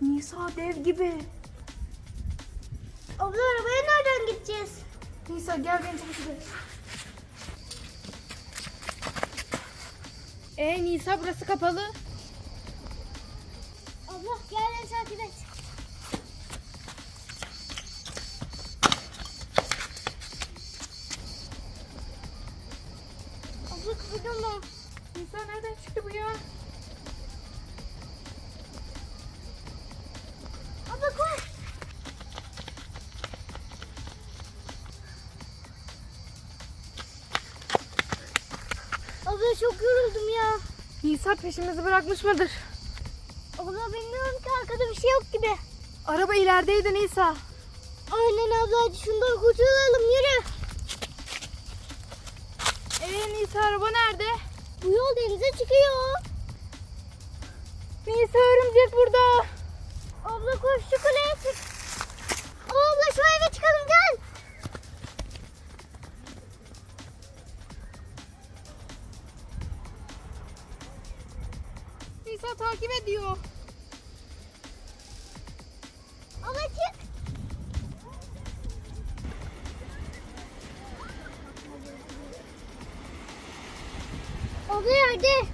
Nisa dev gibi. Abla arabaya nereden gideceğiz? Nisa gel beni takip et. Ee Nisa burası kapalı. Abla gel beni takip et. Abla çok yoruldum ya. Nisa peşimizi bırakmış mıdır? Abla bilmiyorum ki arkada bir şey yok gibi. Araba ilerideydi Nisa. Aynen abla şundan kurtulalım yürü. Ee Nisa araba nerede? Bu yol denize çıkıyor. Nisa örümcek burada. Abla koş şu kuleye çık. Nisa takip ediyor. Abla çık. Abla yerde.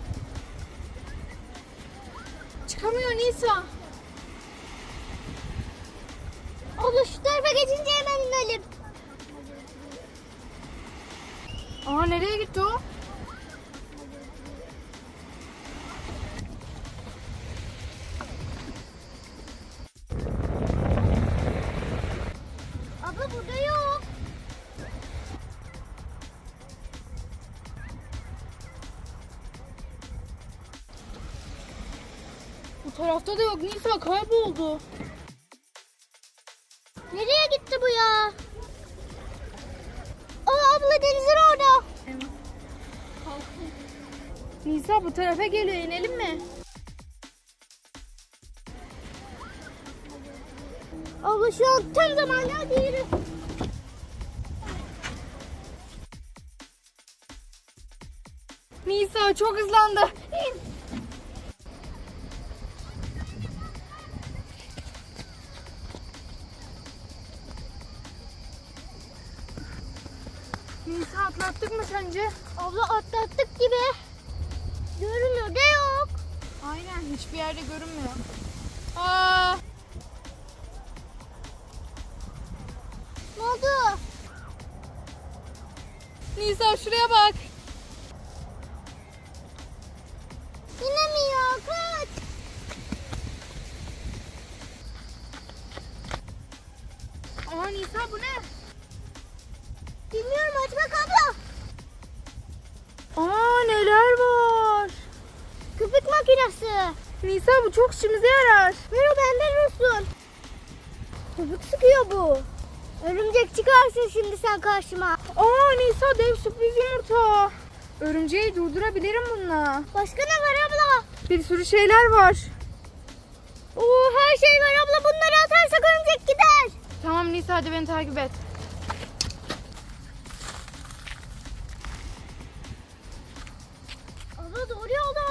Çıkamıyor Nisa. Bu tarafta da yok Nisa kayboldu. Nereye gitti bu ya? Aa abla denizin orada. Nisa bu tarafa geliyor inelim mi? Abla şu an tam zamanı hadi yürü. Nisa çok hızlandı. Sence? Abla atlattık gibi. Görünür de yok. Aynen hiçbir yerde görünmüyor. Aa, Ne oldu? Nisa şuraya bak. İnemiyor kaç. Aa Nisa bu ne? Makinesi. Nisa bu çok işimize yarar. Ver o benden olsun. Köpük sıkıyor bu. Örümcek çıkarsın şimdi sen karşıma. Aa Nisa dev sürpriz yumurta. Örümceği durdurabilirim bununla. Başka ne var abla? Bir sürü şeyler var. Oo her şey var abla bunları atarsak örümcek gider. Tamam Nisa hadi beni takip et.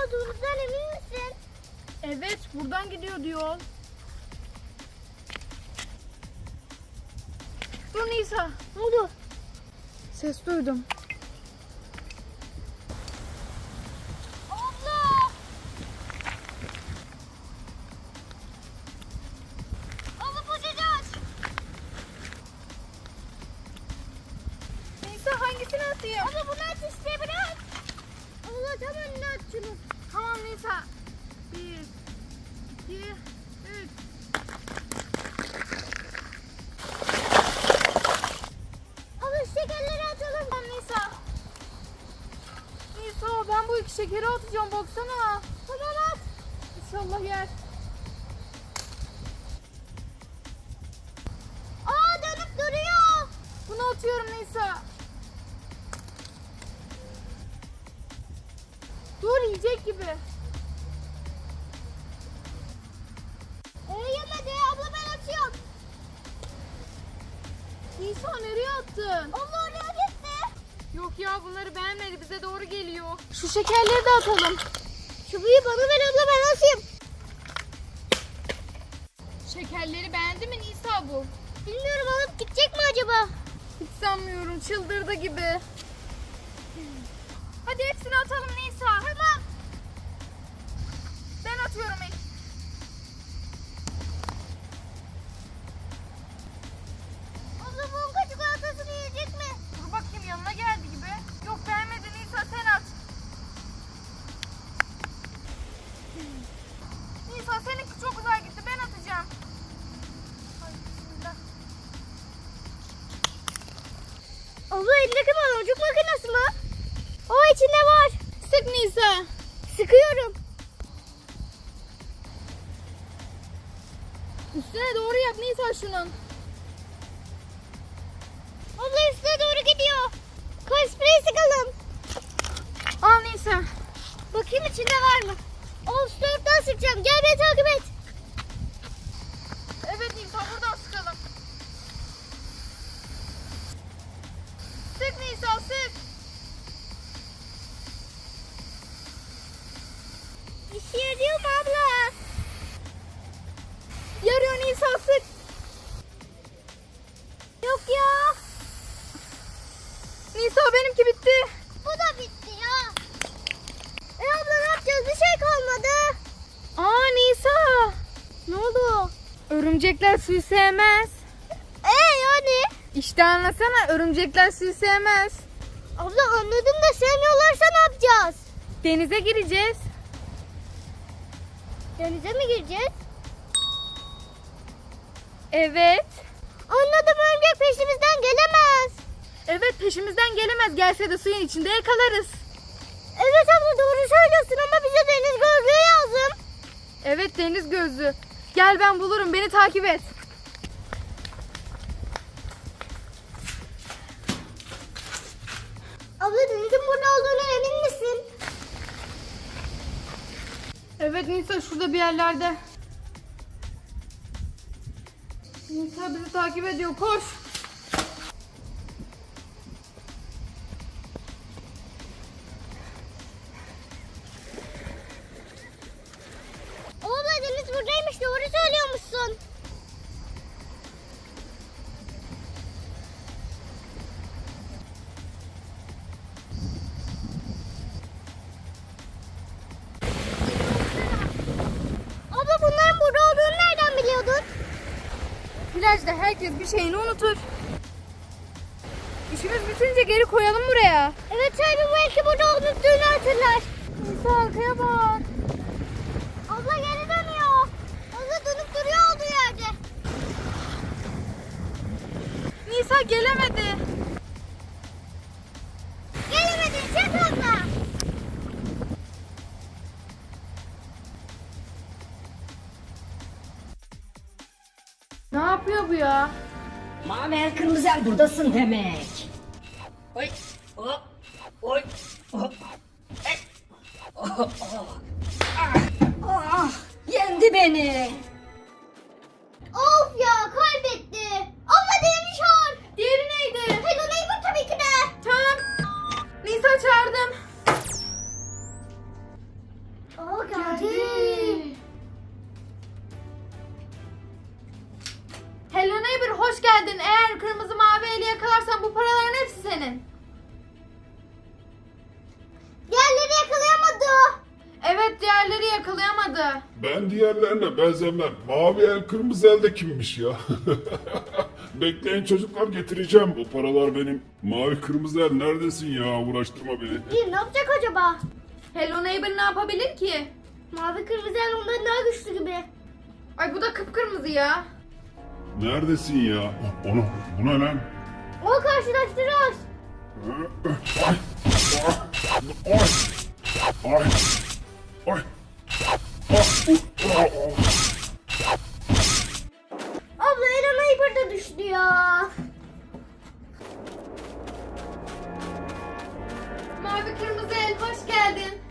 Olduğumuzdan emin misin? Evet buradan gidiyor diyor. Dur Nisa. Ne oldu? Ses duydum. Şunu. Tamam Nisa. Bir, iki, üç. Abla şekerleri atalım. Tamam Nisa. Nisa ben bu iki şekeri atacağım baksana. Tamam at. İnşallah yer. Nisa nereye attın? Abla oraya gitti. Yok ya bunları beğenmedi bize doğru geliyor. Şu şekerleri de atalım. Büyüğü bana ver abla ben atayım. Şekerleri beğendi mi Nisa bu? Bilmiyorum alıp gidecek mi acaba? Hiç sanmıyorum çıldırdı gibi. Hadi hepsini atalım Nisa. Tamam. Sıkıyorum. Üstüne doğru yap Nisa şunun. Örümcekler suyu sevmez. E yani? İşte anlasana örümcekler suyu sevmez. Abla anladım da sevmiyorlarsa ne yapacağız? Denize gireceğiz. Denize mi gireceğiz? Evet. Anladım örümcek peşimizden gelemez. Evet peşimizden gelemez. Gelse de suyun içinde yakalarız. Evet abla doğru söylüyorsun ama bize deniz gözlüğü lazım. Evet deniz gözlü. Gel ben bulurum beni takip et. Abla denizin burada olduğuna emin misin? Evet Nisa şurada bir yerlerde. Nisa bizi takip ediyor koş. Herkes bir şeyini unutur. İşimiz bitince geri koyalım buraya. Evet sahibi belki burada unuttuğunu hatırlar. Nisa arkaya bak. Abla geri dönüyor. Abla dönüp duruyor olduğu yerde. Nisa. Gelemedi bu ya? Mavi el kırmızı el buradasın demek. Oy. Oh. Oy. Oh. Ey. El kırmızı el de kimmiş ya? Bekleyin çocuklar getireceğim. Bu paralar benim. Mavi kırmızı el neredesin ya? Uğraştırma beni. Bir ne yapacak acaba? Hello neighbor ne yapabilir ki? Mavi kırmızı el ondan daha güçlü gibi. Ay bu da kıpkırmızı ya. Neredesin ya? Onu, bu ne lan? O karşılaştırır. Ay! Ay! Ay! Ay! Ay! Abla Hello Neighbor da düştü. Mavi kırmızı el hoş geldin.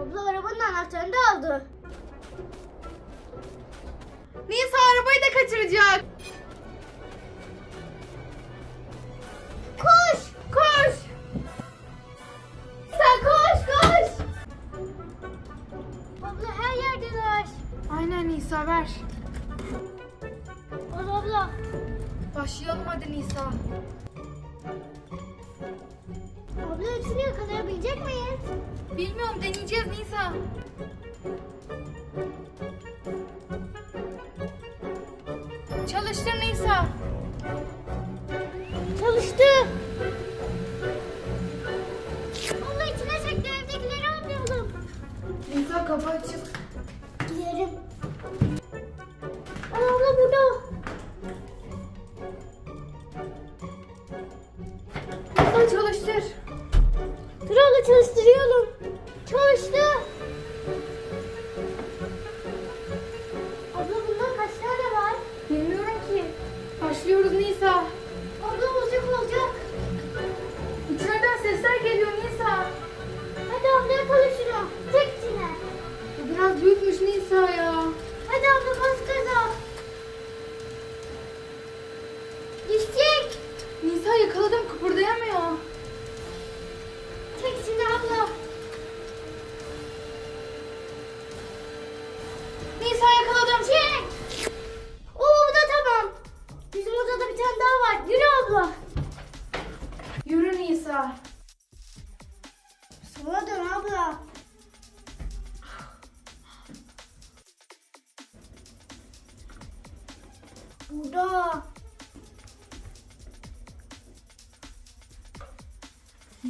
Abla arabanın anahtarını da aldı. Nisa arabayı da kaçıracak.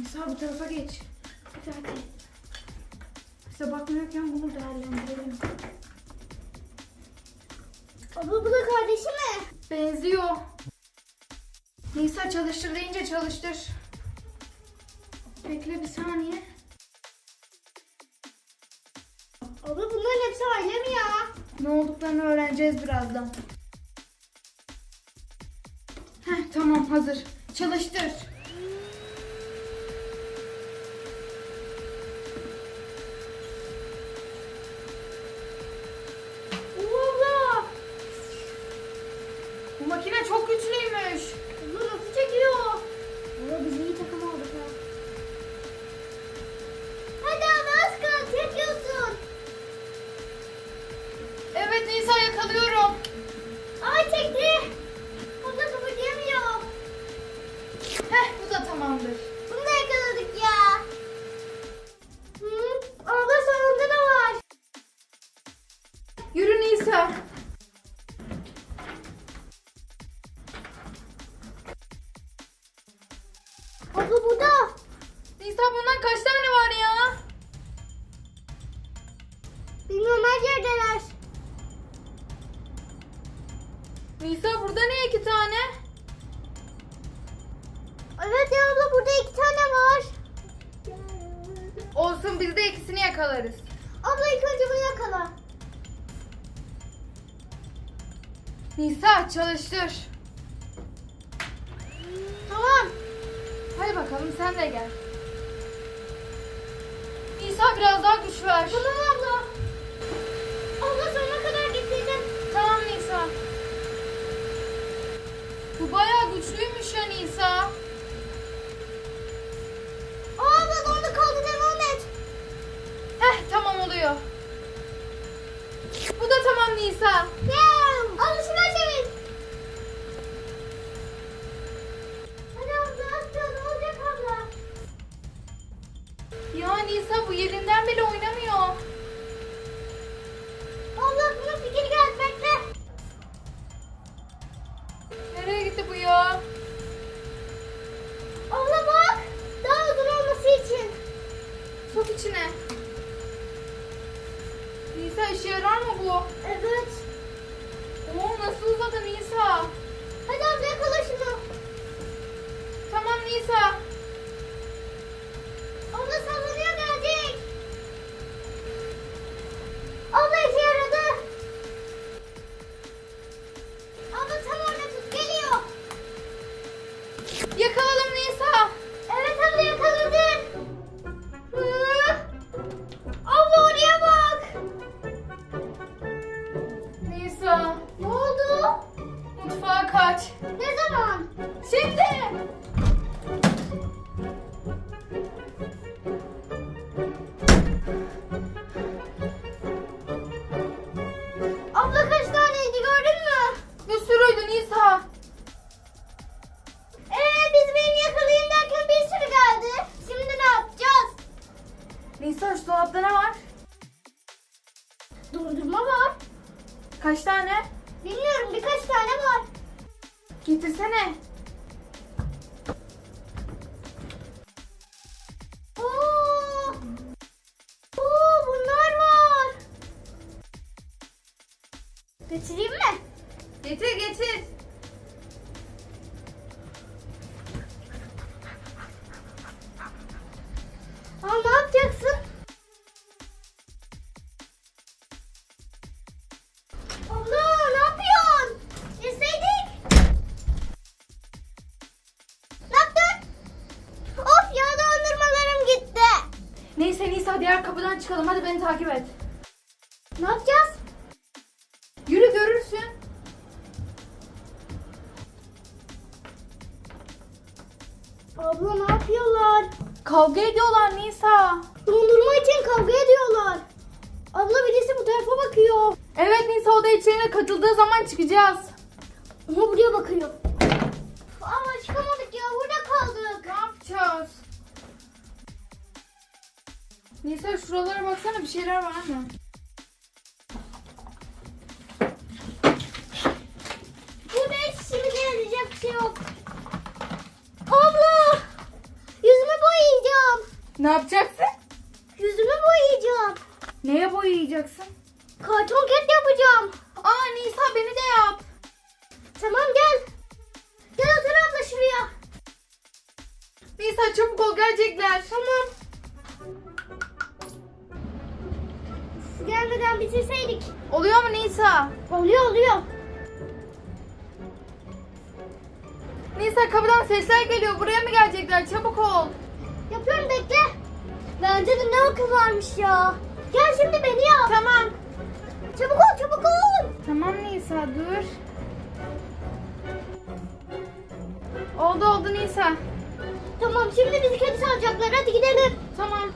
Mesela bu tarafa geç. Zaten. Bize bakmıyorken bunu değerlendirelim. Abla bu da kardeşi mi? Benziyor. Nisa çalıştır deyince çalıştır. Bekle bir saniye. Abla bunların hepsi aile mi ya? Ne olduklarını öğreneceğiz birazdan. Heh tamam hazır. Çalıştır. Nisa çalıştır. Tamam. Hadi bakalım sen de gel. Nisa biraz daha güç ver. Tamam abla. Abla sonuna kadar getirdim. Tamam Nisa. Bu bayağı güçlüymüş ya Nisa. Abla dondu kaldı devam et. Heh tamam oluyor. Bu da tamam Nisa. Getirsene. Çıkalım. Hadi beni takip et. Ne yapacağız? Yürü görürsün. Abla ne yapıyorlar? Kavga ediyorlar Nisa. Dondurma için kavga ediyorlar. Abla birisi bu tarafa bakıyor. Evet Nisa o da içerine katıldığı zaman çıkacağız. Ama buraya bakıyor. Ama çıkamadık ya burada kaldık. Ne yapacağız? Nisa şuralara baksana bir şeyler var mı? Burada hiç işimize yarayacak bir şey yok. Abla! Yüzümü boyayacağım. Ne yapacaksın? Yüzümü boyayacağım. Neye boyayacaksın? Karton ket yapacağım. Aa Nisa beni de yap. Tamam gel. Gel otur abla şuraya. Nisa çabuk ol gelecekler. Tamam. Gelmeden bitirseydik. Oluyor mu Nisa? Oluyor oluyor. Nisa kapıdan sesler geliyor. Buraya mı gelecekler? Çabuk ol. Yapıyorum bekle. Bence de ne akıl varmış ya. Gel şimdi beni yap. Tamam. Çabuk ol çabuk ol. Tamam Nisa dur. Oldu oldu Nisa. Tamam şimdi bizi kedi salacaklar hadi gidelim. Tamam.